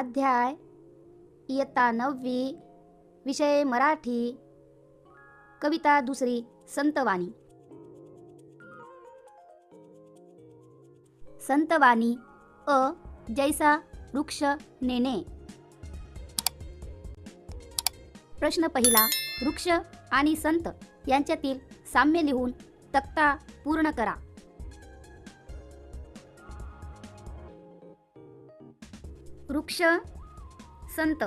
स्वाध्याय इयत्ता नववी विषय मराठी कविता दुसरी संतवाणी. संतवाणी अ जैसा वृक्ष नेणे प्रश्न पहिला वृक्ष आणि संत यांच्यातील साम्य लिहून तक्ता पूर्ण करा. वृक्ष संत.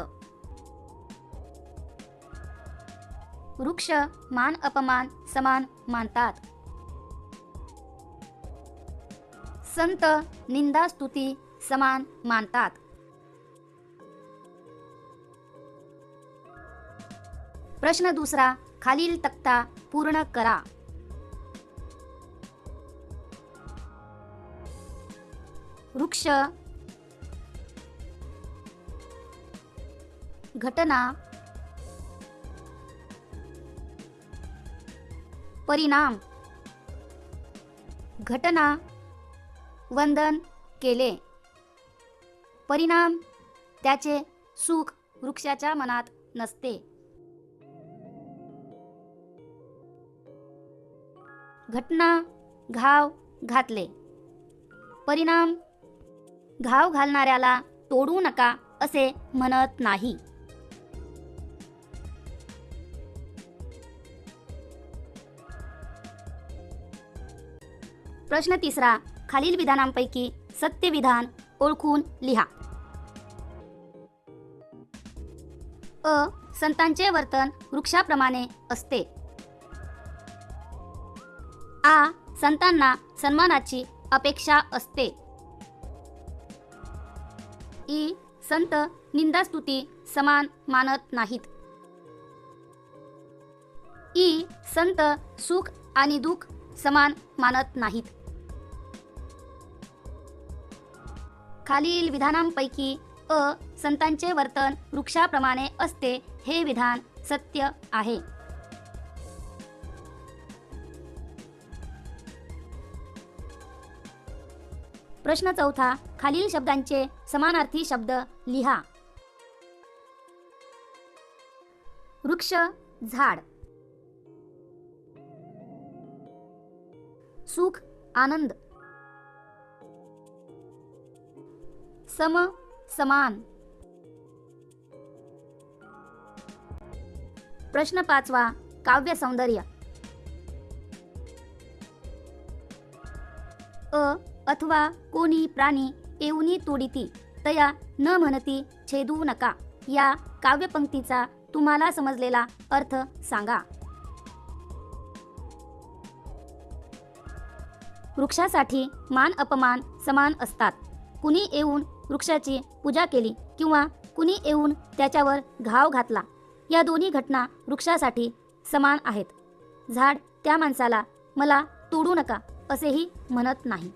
वृक्ष मान अपमान समान मानतात. संत निंदा स्तुती समान मानतात. प्रश्न दुसरा खालील तक्ता पूर्ण करा. वृक्ष घटना. परिणाम. घटना. वंदन केले. परिणाम त्याचे सुख वृक्षाच्या मनात नसते. घटना घाव घातले. परिणाम घाव घालणाऱ्याला तोडू नका असे म्हणत नाही. प्रश्न तिसरा खालील विधानांपैकी सत्य विधान ओळखून लिहा. अ संतांचे वर्तन वृक्षाप्रमाणे असते. आ संतांना सन्मानाची अपेक्षा असते. ई संत निंदास्तुती समान मानत नाहीत. ई संत सुख आणि दुःख समान मानत नाहीत. खालील विधानांपैकी अ संतांचे वर्तन वृक्षाप्रमाणे असते हे विधान सत्य आहे. प्रश्न चौथा खालील शब्दांचे समानार्थी शब्द लिहा. वृक्ष झाड. सुख आनंद. सम समान. प्रश्न पाचवा काव्य सौंदर्य. अ अथवा कोणी प्राणी येऊनी तोडिती तया न म्हणती छेदू नका. या काव्यपंक्तीचा तुम्हाला समजलेला अर्थ सांगा. वृक्षासाठी मान अपमान समान असतात. कुणी येऊन वृक्षाची पूजा केली किंवा कुणी येऊन त्याच्यावर घाव घातला. या दोन्ही घटना वृक्षासाठी समान आहेत. झाड त्या माणसाला मला तोडू नका असेही म्हणत नाही.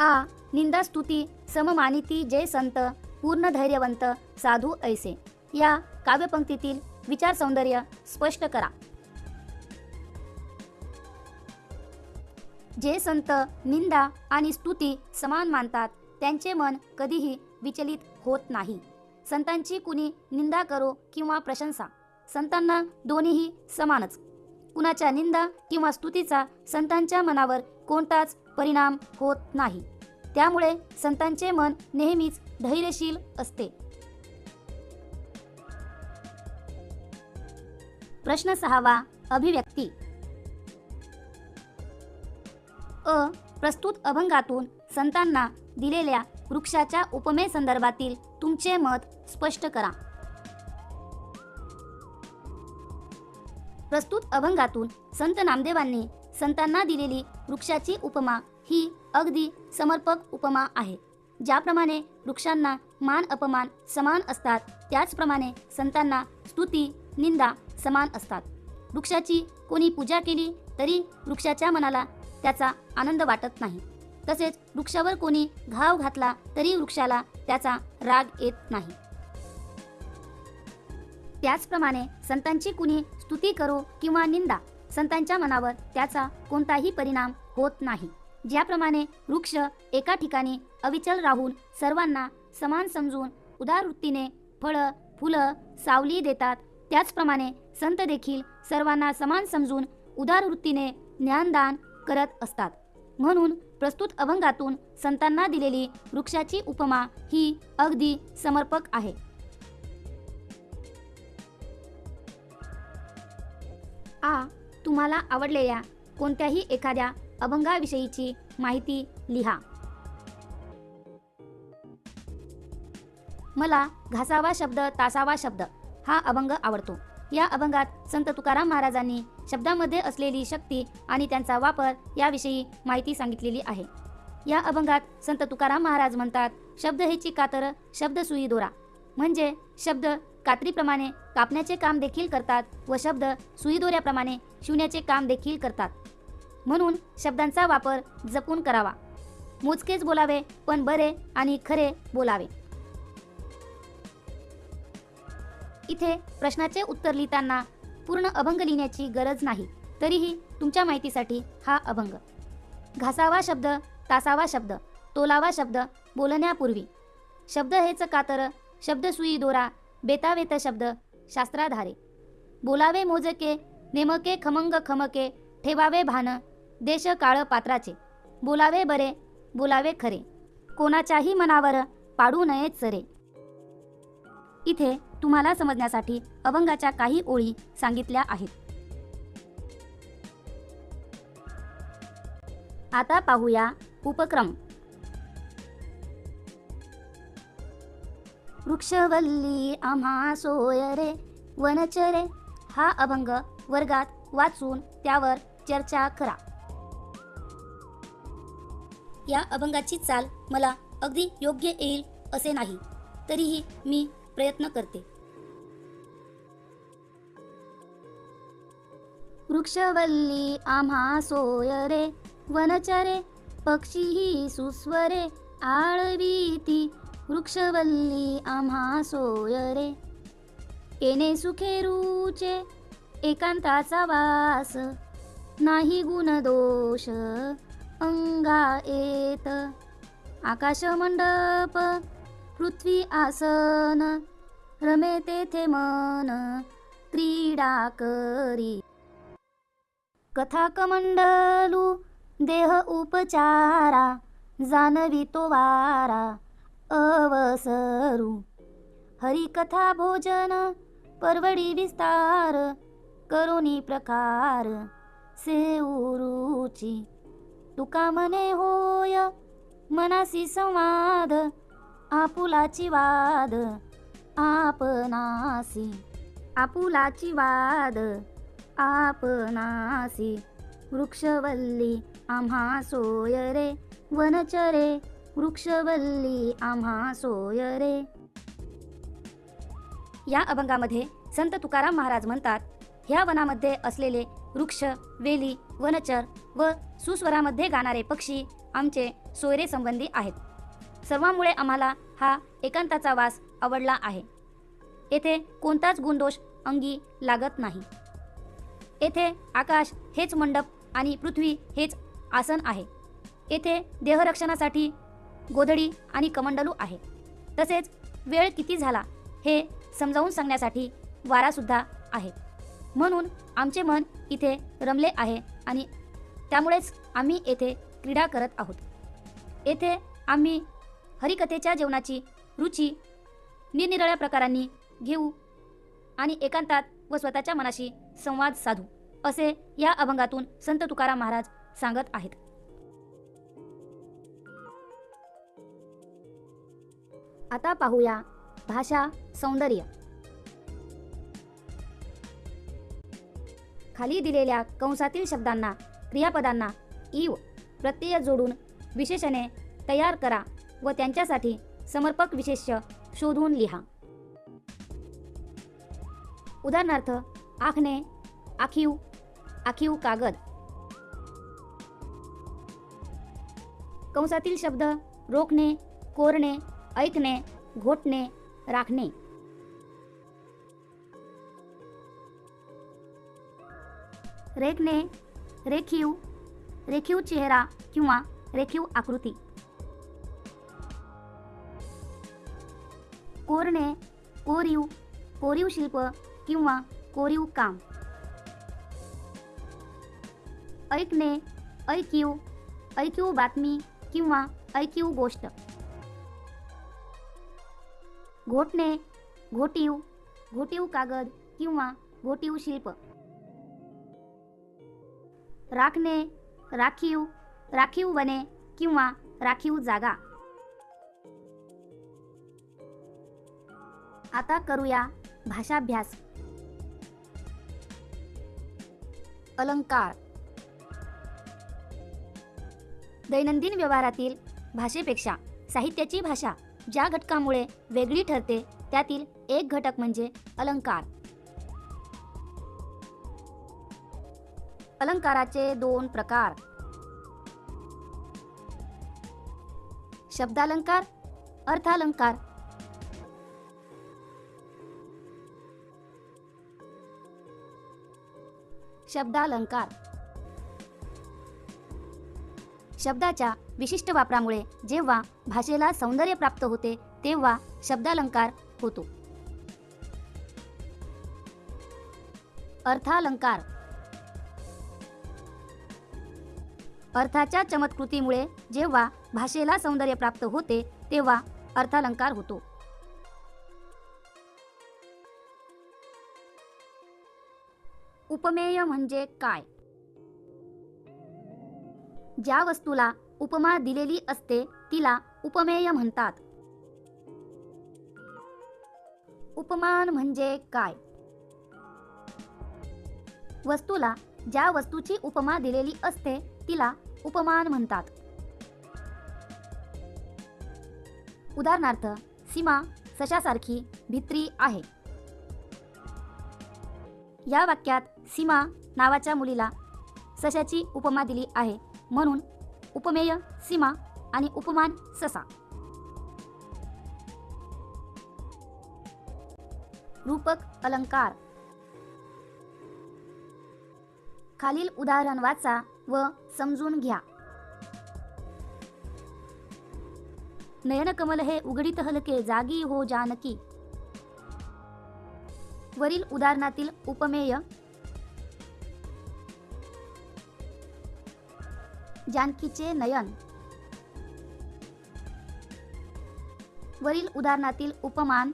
आ निंदास्तुती सममानिती जय संत पूर्ण धैर्यवंत साधू ऐसे. या काव्यपंक्तीतील विचार सौंदर्य स्पष्ट करा. जे संत निंदा आणि स्तुती समान मानतात त्यांचे मन कधीही विचलित होत नाही. संतांची कुणी निंदा करो किंवा प्रशंसा संतांना दोन्हीही समानच. कुणाच्या निंदा किंवा स्तुतीचा संतांच्या मनावर कोणताच परिणाम होत नाही. त्यामुळे संतांचे मन नेहमीच धैर्यशील असते. प्रश्न सहावा अभिव्यक्ती. अ प्रस्तुत अभंगातून संतांना दिलेल्या वृक्षाच्या उपमे संदर्भातील तुमचे मत स्पष्ट करा. प्रस्तुत अभंगातून संत नामदेवांनी संतांना दिलेली वृक्षाची उपमा ही अगदी समर्पक उपमा आहे. ज्याप्रमाणे वृक्षांना मान अपमान समान असतात त्याचप्रमाणे संतांना स्तुती निंदा समान असतात. वृक्षाची कोणी पूजा केली तरी वृक्षाच्या मनाला त्याचा आनंद वाटत नाही. तसेच वृक्षावर कोणी घाव घातला तरी वृक्षाला त्याचा राग येत नाही. त्याचप्रमाणे संतांची कुणी स्तुती करो किंवा निंदा संतांच्या मनावर त्याचा कोणताही परिणाम होत नाही. ज्याप्रमाणे वृक्ष एका ठिकाणी अविचल राहून सर्वांना समान समजून उदार वृत्तीने फळं फुलं सावली देतात त्याचप्रमाणे संत देखील सर्वांना समान समजून उदार वृत्तीने ज्ञानदान करत असतात. म्हणून प्रस्तुत अभंगातून संतांना दिलेली वृक्षाची उपमा ही अगदी समर्पक आहे. आ तुम्हाला आवडलेल्या कोणत्याही एखाद्या अभंगाविषयीची माहिती लिहा. मला घासावा शब्द तासावा शब्द हा अभंग आवडतो. या अभंगात संत तुकाराम महाराजांनी शब्दामध्ये असलेली शक्ती आणि त्यांचा वापर याविषयी माहिती सांगितलेली आहे. या अभंगात संत तुकाराम महाराज म्हणतात शब्द हेची कातर शब्द सुई दोरा. म्हणजे शब्द कात्रीप्रमाणे कापण्याचे काम देखील करतात व शब्द सुई दोऱ्याप्रमाणे शिवण्याचे काम देखील करतात. म्हणून शब्दांचा वापर जपून करावा. मोजकेच बोलावे पण बरे आणि खरे बोलावे. इथे प्रश्नाचे उत्तर लिहिताना पूर्ण अभंग लिहिण्याची गरज नाही. तरीही तुमच्या माहितीसाठी हा अभंग. घासावा शब्द तासावा शब्द तोलावा शब्द बोलण्यापूर्वी. शब्द हेच कातर शब्द सुई दोरा बेतावेत शब्द शास्त्राधारे. बोलावे मोजके नेमके खमंग खमके ठेवावे भान देश काळ पात्राचे. बोलावे बरे बोलावे खरे. कोणाच्याही मनावर पाडू नयेत सरे. इथे तुम्हाला समजण्यासाठी अभंगाच्या काही ओळी सांगितल्या आहेत. आता पाहूया उपक्रम. वृक्षवल्ली आम्हा सोय रे वनचरे हा अभंग वर्गात वाचून त्यावर चर्चा करा. या अभंगाची चाल मला अगदी योग्य येईल असे नाही तरीही मी प्रयत्न करते. वृक्षवल्ली आम्हा सोय रे. वनचरे पक्षीही सुस्वरे. आळवीती वृक्षवल्ली आम्हा सोय रे. येणे सुखेरूचे एकांताचा वास. नाही गुण दोष अंगा येत. आकाश मंडप पृथ्वी आसन. रमे तेथे मन क्रीडा करी कथाकमंडलू देह उपचारा जाणवी वारा अवसरू। हरिकथा भोजन परवडी विस्तार करुणी प्रकार सेऊरुची तुका मने होय मनासी संवाद आपुलाची वाद आपनासी आपुलाची वाद आपनासी वृक्षवल्ली आम्हा सोय रे वनचरे वृक्षवल्ली आम्हा सोय रे. या अभंगामध्ये संत तुकाराम महाराज म्हणतात ह्या वनामध्ये असलेले वृक्ष वेली वनचर व सुस्वरामध्ये गाणारे पक्षी आमचे सोयरे संबंधी आहेत. सर्वांमुळे आम्हाला हा एकांताचा वास आवडला आहे. येथे कोणताच गुणदोष अंगी लागत नाही. येथे आकाश हेच मंडप आणि पृथ्वी हेच आसन आहे. येथे देहरक्षणासाठी गोधडी आणि कमंडलू आहे. तसेच वेळ किती झाला हे समजावून सांगण्यासाठी वारासुद्धा आहे. म्हणून आमचे मन इथे रमले आहे आणि त्यामुळेच आम्ही येथे क्रीडा करत आहोत. येथे आम्ही हरिकथेच्या जेवणाची रुची निरनिराळ्या प्रकारांनी घेऊ आणि एकांतात व स्वतःच्या मनाशी संवाद साधू असे या अभंगातून संत तुकाराम महाराज सांगत आहेत. आता पाहूया भाषा सौंदर्य. खाली दिलेल्या कंसातील शब्दांना क्रियापदांना इव प्रत्यय जोडून विशेषणे तयार करा व त्यांच्यासाठी समर्पक विशेष्य शोधून लिहा. उदाहरणार्थ आखणे आखीव आखीव कागद. कंसातील शब्द रोखणे कोरणे ऐकणे घोटणे राखणे. रेखणे रेखीव रेखीव चेहरा किंवा रेखीव आकृती. कोरणे कोरीव कोरीव शिल्प किंवा कोरीव काम. ऐकणे ऐकीव ऐकीव बातमी किंवा ऐकीव गोष्ट. घोटणे घोटीव घोटीव कागद किंवा घोटीव शिल्प. राखणे राखीव राखीव वने किंवा राखीव जागा. आता करूया भाषाभ्यास. अलंकार. दैनंदिन व्यवहारातील भाषेपेक्षा साहित्याची भाषा ज्या घटकामुळे वेगळी ठरते त्यातील एक घटक म्हणजे अलंकार. अलंकाराचे दोन प्रकार. शब्दालंकार अर्थालंकार शब्दालंकार. शब्दाच्या विशिष्ट वापरामुळे जेव्हा भाषेला सौंदर्य प्राप्त होते तेव्हा शब्दालंकार होतो. अर्थालंकार. अर्थाच्या चमत्कृतीमुळे जेव्हा भाषेला सौंदर्य प्राप्त होते तेव्हा अर्थालंकार होतो. उपमेय म्हणजे काय? ज्या वस्तूला उपमा दिलेली असते तिला उपमेय म्हणतात. उपमान म्हणजे काय? वस्तूला ज्या वस्तूची उपमा दिलेली असते तिला उपमान म्हणतात. उदाहरणार्थ सीमा सशासारखी भित्री आहे. या वाक्यात सीमा नावाच्या मुलीला सशाची उपमा दिली आहे. म्हणून उपमेय सीमा आणि उपमान ससा. रूपक अलंकार. खालील उदाहरण वाचा व समजून घ्या. नयनकमल हे उघडीत हलके जागी हो जानकी. वरील उदाहरणातील उपमेय जानकीचे नयन. वरील उदाहरणातील उपमान.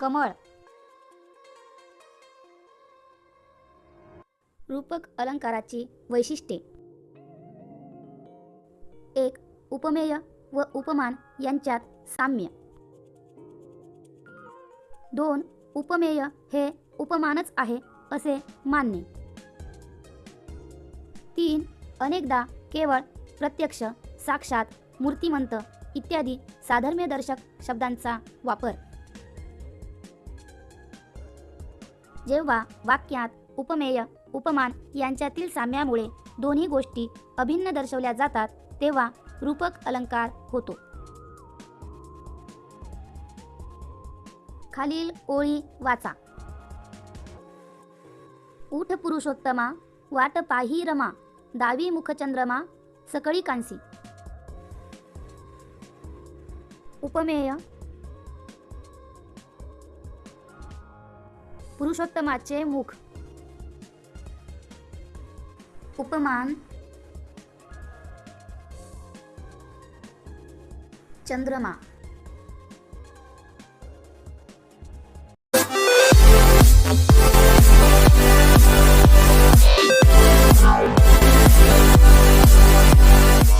कमळ. रूपक अलंकाराची वैशिष्ट्ये. एक उपमेय व उपमान यांच्यात साम्य. दोन उपमेय हे उपमानच आहे असे मानणे. तीन अनेकदा केवळ प्रत्यक्ष साक्षात मूर्तिमंत इत्यादी साधर्म्यदर्शक शब्दांचा वापर. जेव्हा वाक्यात उपमेय उपमान यांच्यातील साम्यामुळे दोन्ही गोष्टी अभिन्न दर्शवल्या जातात तेव्हा रूपक अलंकार होतो. खालील ओळी वाचा. ऊठ पुरुषोत्तमा वाट पाही रमा. दावी मुखचंद्रमा सकळी कांसी. उपमेय. पुरुषोत्तमाचे मुख. उपमान. चंद्रमा.